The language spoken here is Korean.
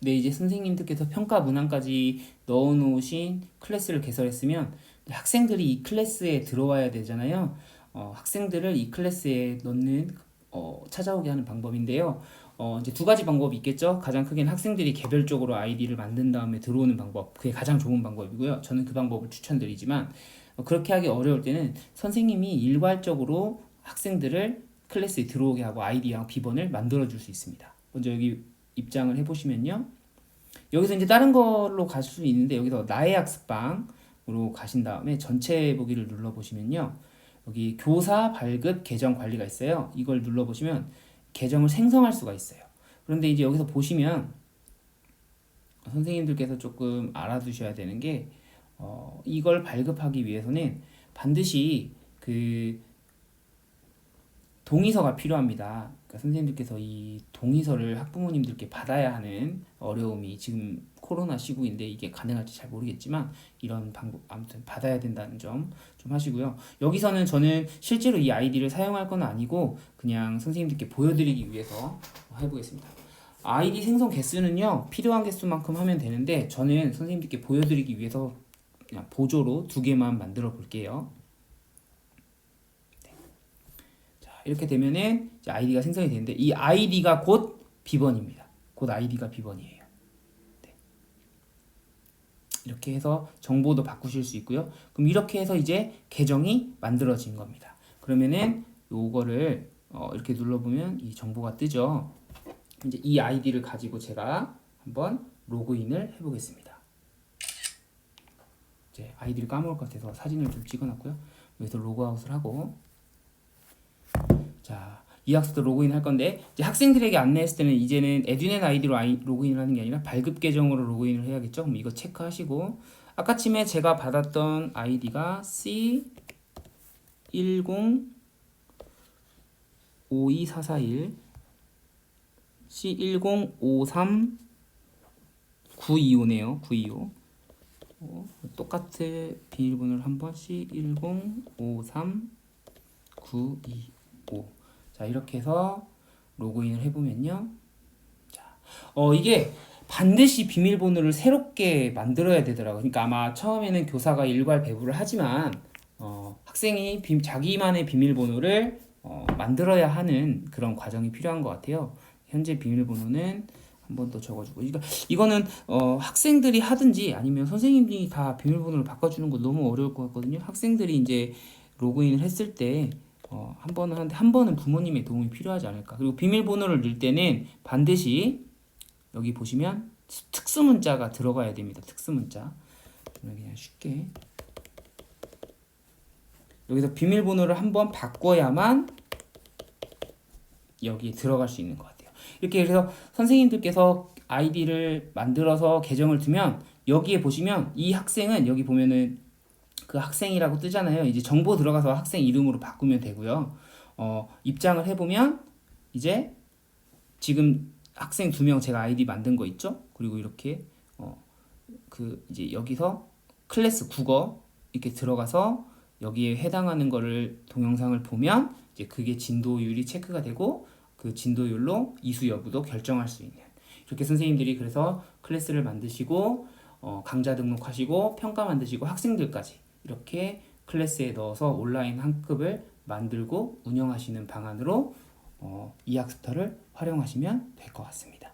네, 이제 선생님들께서 평가 문항까지 넣어놓으신 클래스를 개설했으면 학생들이 이 클래스에 들어와야 되잖아요. 어, 학생들을 이 클래스에 넣는 어, 찾아오게 하는 방법인데요. 어, 이제 두 가지 방법이 있겠죠. 가장 크게는 학생들이 개별적으로 아이디를 만든 다음에 들어오는 방법. 그게 가장 좋은 방법이고요. 저는 그 방법을 추천드리지만 어, 그렇게 하기 어려울 때는 선생님이 일괄적으로 학생들을 클래스에 들어오게 하고 아이디랑 비번을 만들어 줄 수 있습니다. 먼저 여기 입장을 해보시면요. 여기서 이제 다른 걸로 갈 수 있는데 여기서 나의 학습방으로 가신 다음에 전체 보기를 눌러 보시면요. 여기 교사 발급 계정 관리가 있어요. 이걸 눌러 보시면 계정을 생성할 수가 있어요. 그런데 이제 여기서 보시면 선생님들께서 조금 알아두셔야 되는 게 어, 이걸 발급하기 위해서는 반드시 그 동의서가 필요합니다. 그러니까 선생님들께서 이 동의서를 학부모님들께 받아야 하는 어려움이 지금 코로나 시국인데 이게 가능할지 잘 모르겠지만 이런 방법 아무튼 받아야 된다는 점 좀 하시고요. 여기서는 저는 실제로 이 아이디를 사용할 건 아니고 그냥 선생님들께 보여드리기 위해서 해보겠습니다. 아이디 생성 개수는요 필요한 개수만큼 하면 되는데 저는 선생님들께 보여드리기 위해서 그냥 보조로 두 개만 만들어 볼게요. 자, 이렇게 되면은 아이디가 생성이 되는데 이 아이디가 곧 비번입니다. 곧 아이디가 비번이에요. 네. 이렇게 해서 정보도 바꾸실 수 있고요. 그럼 이렇게 해서 이제 계정이 만들어진 겁니다. 그러면은 요거를 어, 이렇게 눌러보면 이 정보가 뜨죠. 이제 이 아이디를 가지고 제가 한번 로그인을 해보겠습니다. 이제 아이디를 까먹을 것 같아서 사진을 좀 찍어놨고요. 여기서 로그아웃을 하고 자, 이 학습도 로그인 할 건데 이제 학생들에게 안내했을 때는 이제는 에듀넷 아이디로 아이, 로그인을 하는 게 아니라 발급 계정으로 로그인을 해야겠죠. 그럼 이거 체크하시고 아까쯤에 제가 받았던 아이디가 C 10 52441 C 10 53 925네요. 925. 어, 똑같은 비밀번호를 한번 C1053 925. 자, 이렇게 해서 로그인을 해보면요. 자, 어, 이게 반드시 비밀번호를 새롭게 만들어야 되더라고요. 그러니까 아마 처음에는 교사가 일괄 배부를 하지만, 어, 학생이 비, 자기만의 비밀번호를 어, 만들어야 하는 그런 과정이 필요한 것 같아요. 현재 비밀번호는 한 번 더 적어주고. 그러니까 이거는 어, 학생들이 하든지 아니면 선생님이 다 비밀번호를 바꿔주는 거 너무 어려울 것 같거든요. 학생들이 이제 로그인을 했을 때 어, 한 번은 하는데 한 번은 부모님의 도움이 필요하지 않을까. 그리고 비밀번호를 넣을 때는 반드시 여기 보시면 특수 문자가 들어가야 됩니다. 특수 문자. 그냥 쉽게 여기서 비밀번호를 한 번 바꿔야만 여기에 들어갈 수 있는 것 같아요. 이렇게 해서 선생님들께서 아이디를 만들어서 계정을 두면 여기에 보시면 이 학생은 여기 보면은 그 학생이라고 뜨잖아요. 이제 정보 들어가서 학생 이름으로 바꾸면 되고요. 어, 입장을 해보면 이제 지금 학생 두 명 제가 아이디 만든 거 있죠? 그리고 이렇게 어, 그 이제 여기서 클래스 국어 이렇게 들어가서 여기에 해당하는 거를 동영상을 보면 이제 그게 진도율이 체크가 되고 그 진도율로 이수 여부도 결정할 수 있는 이렇게 선생님들이 그래서 클래스를 만드시고 어, 강좌 등록하시고 평가 만드시고 학생들까지 이렇게 클래스에 넣어서 온라인 학급을 만들고 운영하시는 방안으로 어, 이 학습터를 활용하시면 될 것 같습니다.